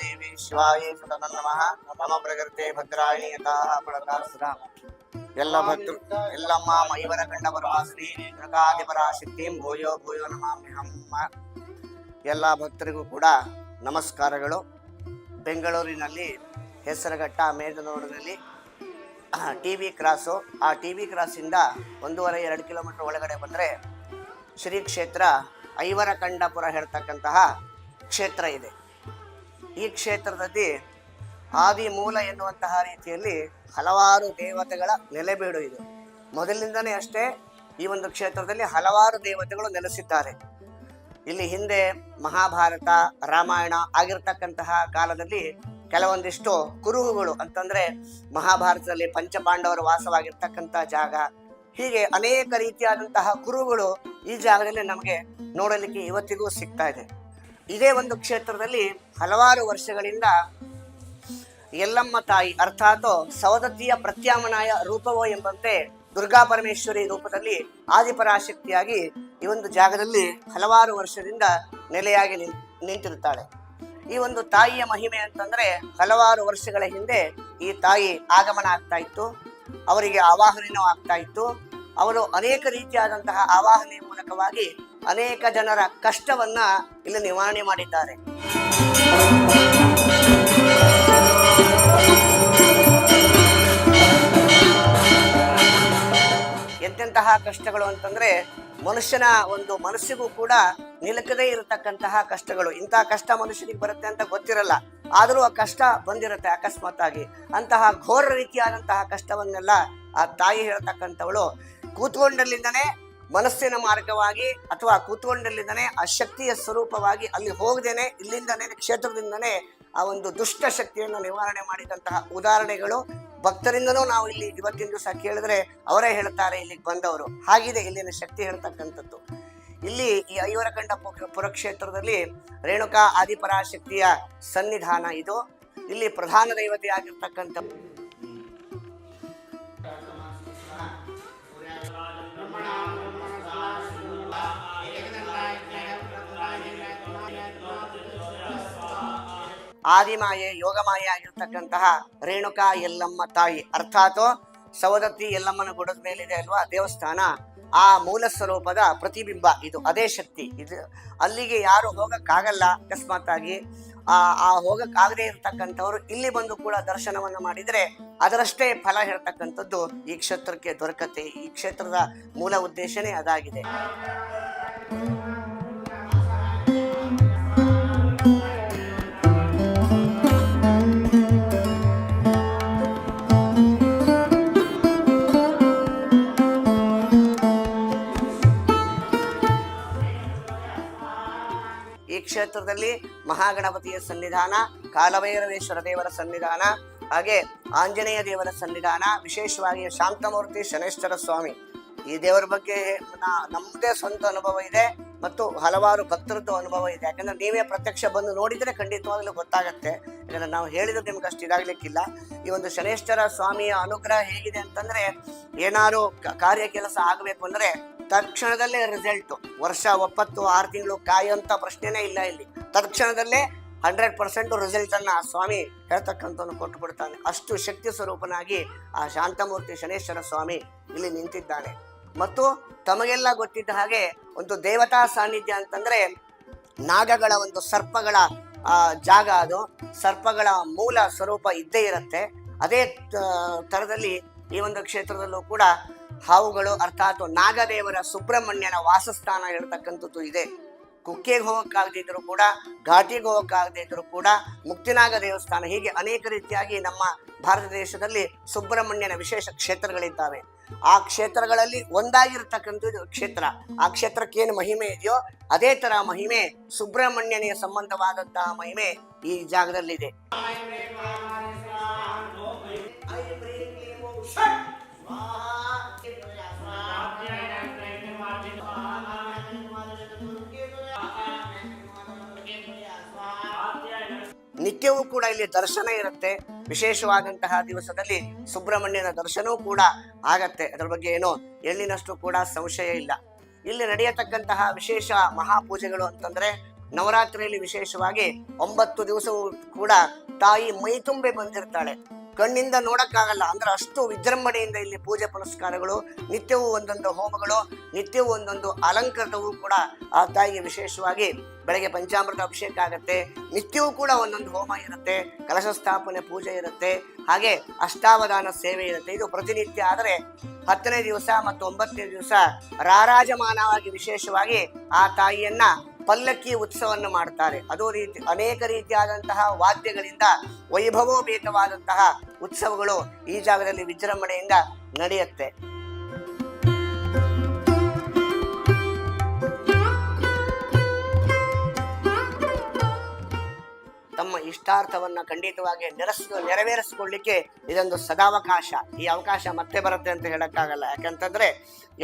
ದೇವೇ ಶಿವಾಯಿ ಸತತ ನಮಃ ನಮ ಪ್ರಕೃತೆ ಭದ್ರಾಯಣಿ ಯಥಾಹ ಪುರಕಾಸುರ ಎಲ್ಲ ಭಕ್ತರು ಎಲ್ಲಮ್ಮ ಮೈವರ ಕಂಡ ಪರವಾಸಿನಿ ಸಿದ್ಧಿಂ ಭೂಯೋ ಭೂಯೋ ನಮಾಮ್ಯಹಮ್ಮ ಎಲ್ಲ ಭಕ್ತರಿಗೂ ಕೂಡ ನಮಸ್ಕಾರಗಳು. ಬೆಂಗಳೂರಿನಲ್ಲಿ ಹೆಸರಘಟ್ಟ ಮೇದನೋಡದಲ್ಲಿ ಟಿ ವಿ ಕ್ರಾಸು ಆ ಟಿ ವಿ ಕ್ರಾಸಿಂದ ಒಂದೂವರೆ ಎರಡು ಕಿಲೋಮೀಟರ್ ಒಳಗಡೆ ಬಂದರೆ ಶ್ರೀ ಕ್ಷೇತ್ರ ಐವರಕಂಡಪುರ ಹೇಳ್ತಕ್ಕಂತಹ ಕ್ಷೇತ್ರ ಇದೆ. ಈ ಕ್ಷೇತ್ರದಲ್ಲಿ ಆದಿ ಮೂಲ ಎನ್ನುವಂತಹ ರೀತಿಯಲ್ಲಿ ಹಲವಾರು ದೇವತೆಗಳ ನೆಲೆಬೀಡು ಇದು ಮೊದಲಿಂದನೇ ಅಷ್ಟೇ ಈ ಒಂದು ಕ್ಷೇತ್ರದಲ್ಲಿ ಹಲವಾರು ದೇವತೆಗಳು ನೆಲೆಸಿದ್ದಾರೆ. ಇಲ್ಲಿ ಹಿಂದೆ ಮಹಾಭಾರತ, ರಾಮಾಯಣ ಆಗಿರ್ತಕ್ಕಂತಹ ಕಾಲದಲ್ಲಿ ಕೆಲವೊಂದಿಷ್ಟು ಕುರುಹುಗಳು ಅಂತಂದ್ರೆ ಮಹಾಭಾರತದಲ್ಲಿ ಪಂಚಪಾಂಡವರು ವಾಸವಾಗಿರ್ತಕ್ಕಂತಹ ಜಾಗ. ಹೀಗೆ ಅನೇಕ ರೀತಿಯಾದಂತಹ ಕುರುಹುಗಳು ಈ ಜಾಗದಲ್ಲಿ ನಮಗೆ ನೋಡಲಿಕ್ಕೆ ಇವತ್ತಿಗೂ ಸಿಗ್ತಾ ಇದೆ. ಇದೇ ಒಂದು ಕ್ಷೇತ್ರದಲ್ಲಿ ಹಲವಾರು ವರ್ಷಗಳಿಂದ ಎಲ್ಲಮ್ಮ ತಾಯಿ ಅರ್ಥಾತ್ ಸವದತ್ತಿಯ ಪ್ರತ್ಯಾಮನಾಯ ರೂಪವೋ ಎಂಬಂತೆ ದುರ್ಗಾ ಪರಮೇಶ್ವರಿ ರೂಪದಲ್ಲಿ ಆದಿಪರಾಶಕ್ತಿಯಾಗಿ ಈ ಒಂದು ಜಾಗದಲ್ಲಿ ಹಲವಾರು ವರ್ಷದಿಂದ ನೆಲೆಯಾಗಿ ನಿಂತಿರುತ್ತಾಳೆ. ಈ ಒಂದು ತಾಯಿಯ ಮಹಿಮೆ ಅಂತಂದ್ರೆ ಹಲವಾರು ವರ್ಷಗಳ ಹಿಂದೆ ಈ ತಾಯಿ ಆಗಮನ ಆಗ್ತಾ ಇತ್ತು. ಅವರಿಗೆ ಆವಾಹನೆನೂ ಆಗ್ತಾ ಇತ್ತು. ಅವರು ಅನೇಕ ರೀತಿಯಾದಂತಹ ಆವಾಹನೆ ಮೂಲಕವಾಗಿ ಅನೇಕ ಜನರ ಕಷ್ಟವನ್ನ ಇಲ್ಲಿ ನಿವಾರಣೆ ಮಾಡಿದ್ದಾರೆ. ಎಂತೆಂತಹ ಕಷ್ಟಗಳು ಅಂತಂದ್ರೆ ಮನುಷ್ಯನ ಒಂದು ಮನಸ್ಸಿಗೂ ಕೂಡ ನಿಲುಕದೇ ಇರತಕ್ಕಂತಹ ಕಷ್ಟಗಳು. ಇಂತಹ ಕಷ್ಟ ಮನುಷ್ಯನಿಗೆ ಬರುತ್ತೆ ಅಂತ ಗೊತ್ತಿರಲ್ಲ. ಆದರೂ ಆ ಕಷ್ಟ ಬಂದಿರುತ್ತೆ ಅಕಸ್ಮಾತ್ ಆಗಿ ಅಂತಹ ಘೋರ ರೀತಿಯಾದಂತಹ ಕಷ್ಟವನ್ನೆಲ್ಲ ಆ ತಾಯಿ ಹೇಳ್ತಕ್ಕಂಥವಳು ಕೂತ್ಕೊಂಡಲ್ಲಿಂದನೇ ಮನಸ್ಸಿನ ಮಾರ್ಗವಾಗಿ ಅಥವಾ ಕೂತ್ಕೊಂಡಲ್ಲಿದ್ದಾನೆ, ಆ ಶಕ್ತಿಯ ಸ್ವರೂಪವಾಗಿ ಅಲ್ಲಿ ಹೋಗದೇನೆ, ಇಲ್ಲಿಂದನೇ, ಕ್ಷೇತ್ರದಿಂದನೇ ಆ ಒಂದು ದುಷ್ಟ ಶಕ್ತಿಯನ್ನು ನಿವಾರಣೆ ಮಾಡಿದಂತಹ ಉದಾಹರಣೆಗಳು. ಭಕ್ತರಿಂದನೂ ನಾವು ಇಲ್ಲಿ ಇವತ್ತಿನ ದಿವಸ ಕೇಳಿದ್ರೆ ಅವರೇ ಹೇಳ್ತಾರೆ, ಇಲ್ಲಿಗೆ ಬಂದವರು. ಹಾಗಿದೆ ಇಲ್ಲಿನ ಶಕ್ತಿ ಹೇಳ್ತಕ್ಕಂಥದ್ದು. ಇಲ್ಲಿ ಈ ಐವರಕಂಡ ಪುರ- ಪುರಕ್ಷೇತ್ರದಲ್ಲಿ ರೇಣುಕಾ ಆದಿಪರಾಶಕ್ತಿಯ ಸನ್ನಿಧಾನ ಇದು. ಇಲ್ಲಿ ಪ್ರಧಾನ ದೈವತೆ ಆಗಿರ್ತಕ್ಕಂಥ ಆದಿಮಾಯೆ, ಯೋಗಮಾಯೆ ಆಗಿರ್ತಕ್ಕಂತಹ ರೇಣುಕಾ ಎಲ್ಲಮ್ಮ ತಾಯಿ. ಅರ್ಥಾತ್ ಸವದತ್ತಿ ಯಲ್ಲಮ್ಮನ ಗುಡದ ಮೇಲಿದೆ ಅಲ್ವಾ ದೇವಸ್ಥಾನ. ಆ ಮೂಲ ಸ್ವರೂಪದ ಪ್ರತಿಬಿಂಬ ಇದು, ಅದೇ ಶಕ್ತಿ. ಇದು ಅಲ್ಲಿಗೆ ಯಾರು ಹೋಗಕ್ಕಾಗಲ್ಲ ಅಕಸ್ಮಾತ್ ಆಗಿ ಆ ಆ ಹೋಗಕ್ಕಾಗದೇ ಇರತಕ್ಕಂಥವ್ರು ಇಲ್ಲಿ ಬಂದು ಕೂಡ ದರ್ಶನವನ್ನ ಮಾಡಿದ್ರೆ ಅದರಷ್ಟೇ ಫಲ ಹೇಳ್ತಕ್ಕಂಥದ್ದು ಈ ಕ್ಷೇತ್ರಕ್ಕೆ ದೊರಕತೆ ಈ ಕ್ಷೇತ್ರದ ಮೂಲ ಉದ್ದೇಶನೇ ಅದಾಗಿದೆ. ಕ್ಷೇತ್ರದಲ್ಲಿ ಮಹಾಗಣಪತಿಯ ಸನ್ನಿಧಾನ, ಕಾಲಭೈರವೇಶ್ವರ ದೇವರ ಸನ್ನಿಧಾನ, ಹಾಗೆ ಆಂಜನೇಯ ದೇವರ ಸನ್ನಿಧಾನ, ವಿಶೇಷವಾಗಿ ಶಾಂತಮೂರ್ತಿ ಶನೇಶ್ವರ ಸ್ವಾಮಿ. ಈ ದೇವರ ಬಗ್ಗೆ ನಮ್ಮದೇ ಸ್ವಂತ ಅನುಭವ ಇದೆ ಮತ್ತು ಹಲವಾರು ಭಕ್ತರದ್ದು ಅನುಭವ ಇದೆ. ಯಾಕಂದ್ರೆ ನೀವೇ ಪ್ರತ್ಯಕ್ಷ ಬಂದು ನೋಡಿದ್ರೆ ಖಂಡಿತವಾಗ್ಲೂ ಗೊತ್ತಾಗತ್ತೆ. ಯಾಕಂದ್ರೆ ನಾವು ಹೇಳಿದ್ರೆ ನಿಮ್ಗೆ ಅಷ್ಟು ಇದಾಗಲಿಕ್ಕಿಲ್ಲ. ಈ ಒಂದು ಶನೇಶ್ವರ ಸ್ವಾಮಿಯ ಅನುಗ್ರಹ ಹೇಗಿದೆ ಅಂತಂದ್ರೆ ಏನಾದ್ರು ಕಾರ್ಯ ಕೆಲಸ ಆಗಬೇಕು ಅಂದ್ರೆ ತಕ್ಷಣದಲ್ಲೇ ರಿಸಲ್ಟ್ ವರ್ಷ, ಒಪ್ಪತ್ತು, ಆರು ತಿಂಗಳು ಕಾಯುವಂತ ಪ್ರಶ್ನೆನೇ ಇಲ್ಲ ಇಲ್ಲಿ. ತಕ್ಷಣದಲ್ಲೇ ಹಂಡ್ರೆಡ್ ಪರ್ಸೆಂಟ್ ರಿಸಲ್ಟ್ ಅನ್ನ ಆ ಸ್ವಾಮಿ ಹೇಳ್ತಕ್ಕಂಥವ್ನು ಕೊಟ್ಟು ಬಿಡ್ತಾನೆ. ಅಷ್ಟು ಶಕ್ತಿ ಸ್ವರೂಪನಾಗಿ ಆ ಶಾಂತಮೂರ್ತಿ ಶನೇಶ್ವರ ಸ್ವಾಮಿ ಇಲ್ಲಿ ನಿಂತಿದ್ದಾನೆ. ಮತ್ತು ತಮಗೆಲ್ಲ ಗೊತ್ತಿದ್ದ ಹಾಗೆ ಒಂದು ದೇವತಾ ಸಾನ್ನಿಧ್ಯ ಅಂತಂದ್ರೆ ನಾಗಗಳ ಒಂದು ಸರ್ಪಗಳ ಜಾಗ ಅದು. ಸರ್ಪಗಳ ಮೂಲ ಸ್ವರೂಪ ಇದ್ದೇ ಇರುತ್ತೆ. ಅದೇ ತರದಲ್ಲಿ ಈ ಒಂದು ಕ್ಷೇತ್ರದಲ್ಲೂ ಕೂಡ ಹಾವುಗಳು ಅರ್ಥಾತ್ ನಾಗದೇವರ ಸುಬ್ರಹ್ಮಣ್ಯನ ವಾಸಸ್ಥಾನ ಹೇಳ್ತಕ್ಕಂಥದ್ದು ಇದೆ. ಕುಕ್ಕೆಗೆ ಹೋಗೋಕ್ಕಾಗದೇ ಇದ್ರು ಕೂಡ, ಘಾಟಿಗೆ ಹೋಗೋಕ್ಕಾಗದೇ ಇದ್ರು ಕೂಡ ಮುಕ್ತಿನಾಗ ದೇವಸ್ಥಾನ ಹೀಗೆ ಅನೇಕ ರೀತಿಯಾಗಿ ನಮ್ಮ ಭಾರತ ದೇಶದಲ್ಲಿ ಸುಬ್ರಹ್ಮಣ್ಯನ ವಿಶೇಷ ಕ್ಷೇತ್ರಗಳಿದ್ದಾವೆ. ಆ ಕ್ಷೇತ್ರಗಳಲ್ಲಿ ಒಂದಾಗಿರ್ತಕ್ಕಂಥದ್ದು ಕ್ಷೇತ್ರ. ಆ ಕ್ಷೇತ್ರಕ್ಕೆ ಏನು ಮಹಿಮೆ ಇದೆಯೋ ಅದೇ ತರ ಮಹಿಮೆ ಸುಬ್ರಹ್ಮಣ್ಯನಿಗೆ ಸಂಬಂಧವಾದಂತಹ ಮಹಿಮೆ ಈ ಜಾಗದಲ್ಲಿದೆ. ನಿತ್ಯವೂ ಕೂಡ ಇಲ್ಲಿ ದರ್ಶನ ಇರುತ್ತೆ. ವಿಶೇಷವಾದಂತಹ ದಿವಸದಲ್ಲಿ ಸುಬ್ರಹ್ಮಣ್ಯನ ದರ್ಶನವೂ ಕೂಡ ಆಗತ್ತೆ. ಅದರ ಬಗ್ಗೆ ಏನೋ ಎಳ್ಳಿನಷ್ಟು ಕೂಡ ಸಂಶಯ ಇಲ್ಲ. ಇಲ್ಲಿ ನಡೆಯತಕ್ಕಂತಹ ವಿಶೇಷ ಮಹಾಪೂಜೆಗಳು ಅಂತಂದ್ರೆ ನವರಾತ್ರಿಯಲ್ಲಿ ವಿಶೇಷವಾಗಿ ಒಂಬತ್ತು ದಿವಸವೂ ಕೂಡ ತಾಯಿ ಮೈತುಂಬೆ ಬಂದಿರ್ತಾಳೆ. ಕಣ್ಣಿಂದ ನೋಡೋಕ್ಕಾಗಲ್ಲ. ಅಂದ್ರೆ ಅಷ್ಟು ವಿಜೃಂಭಣೆಯಿಂದ ಇಲ್ಲಿ ಪೂಜೆ ಪುನಸ್ಕಾರಗಳು, ನಿತ್ಯವೂ ಒಂದೊಂದು ಹೋಮಗಳು, ನಿತ್ಯವೂ ಒಂದೊಂದು ಅಲಂಕೃತವೂ ಕೂಡ ಆ ತಾಯಿಗೆ ವಿಶೇಷವಾಗಿ ಬೆಳಗ್ಗೆ ಪಂಚಾಮೃತ ಅಭಿಷೇಕ ಆಗುತ್ತೆ. ನಿತ್ಯವೂ ಕೂಡ ಒಂದೊಂದು ಹೋಮ ಇರುತ್ತೆ, ಕಲಶ ಸ್ಥಾಪನೆ ಪೂಜೆ ಇರುತ್ತೆ, ಹಾಗೆ ಅಷ್ಟಾವಧಾನ ಸೇವೆ ಇರುತ್ತೆ. ಇದು ಪ್ರತಿನಿತ್ಯ ಆದರೆ ಹತ್ತನೇ ದಿವಸ ಮತ್ತು ಒಂಬತ್ತನೇ ದಿವಸ ರಾರಾಜಮಾನವಾಗಿ ವಿಶೇಷವಾಗಿ ಆ ತಾಯಿಯನ್ನ ಪಲ್ಲಕ್ಕಿ ಉತ್ಸವವನ್ನು ಮಾಡ್ತಾರೆ. ಅದೋ ರೀತಿ ಅನೇಕ ರೀತಿಯಾದಂತಹ ವಾದ್ಯಗಳಿಂದ ವೈಭವೋಪೇತವಾದಂತಹ ಉತ್ಸವಗಳು ಈ ಜಾಗದಲ್ಲಿ ವಿಜೃಂಭಣೆಯಿಂದ ನಡೆಯುತ್ತೆ. ತಮ್ಮ ಇಷ್ಟಾರ್ಥವನ್ನು ಖಂಡಿತವಾಗಿ ನೆರಸ್ ನೆರವೇರಿಸಿಕೊಳ್ಳಿಕ್ಕೆ ಇದೊಂದು ಸದಾವಕಾಶ. ಈ ಅವಕಾಶ ಮತ್ತೆ ಬರುತ್ತೆ ಅಂತ ಹೇಳೋಕ್ಕಾಗಲ್ಲ. ಯಾಕಂತಂದ್ರೆ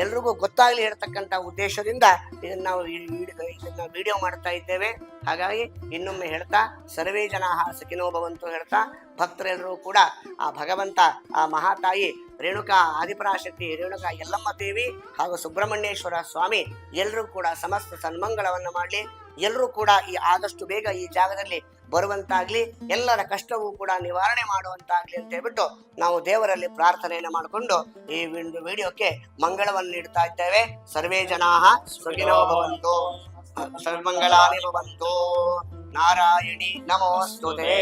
ಎಲ್ರಿಗೂ ಗೊತ್ತಾಗ್ಲಿ ಹೇಳ್ತಕ್ಕಂಥ ಉದ್ದೇಶದಿಂದ ಇದನ್ನು ನಾವು ಇದನ್ನ ವಿಡಿಯೋ ಮಾಡ್ತಾ ಇದ್ದೇವೆ. ಹಾಗಾಗಿ ಇನ್ನೊಮ್ಮೆ ಹೇಳ್ತಾ, ಸರ್ವೇ ಜನ ಸಖಿನೋ ಭವಂತು ಹೇಳ್ತಾ ಭಕ್ತರೆಲ್ಲರೂ ಕೂಡ ಆ ಭಗವಂತ, ಆ ಮಹಾತಾಯಿ ರೇಣುಕಾ ಆದಿಪರಾಶಕ್ತಿ, ರೇಣುಕಾ ಯಲ್ಲಮ್ಮ ದೇವಿ ಹಾಗೂ ಸುಬ್ರಹ್ಮಣ್ಯೇಶ್ವರ ಸ್ವಾಮಿ ಎಲ್ಲರೂ ಕೂಡ ಸಮಸ್ತ ಸನ್ಮಂಗಳವನ್ನು ಮಾಡಲಿ. ಎಲ್ಲರೂ ಕೂಡ ಈ ಆದಷ್ಟು ಬೇಗ ಈ ಜಾಗದಲ್ಲಿ ಬರುವಂತಾಗ್ಲಿ, ಎಲ್ಲರ ಕಷ್ಟವೂ ಕೂಡ ನಿವಾರಣೆ ಮಾಡುವಂತಾಗ್ಲಿ ಅಂತ ಹೇಳ್ಬಿಟ್ಟು ನಾವು ದೇವರಲ್ಲಿ ಪ್ರಾರ್ಥನೆಯನ್ನು ಮಾಡಿಕೊಂಡು ಈ ಒಂದು ವಿಡಿಯೋಕ್ಕೆ ಮಂಗಳವನ್ನು ನೀಡ್ತಾ ಇದ್ದೇವೆ. ಸರ್ವೇ ಜನಾ ಸರ್ವಮಂಗಳಾನಿ ಭವಂತು. ನಾರಾಯಣಿ ನಮೋಸ್ತುತೆ.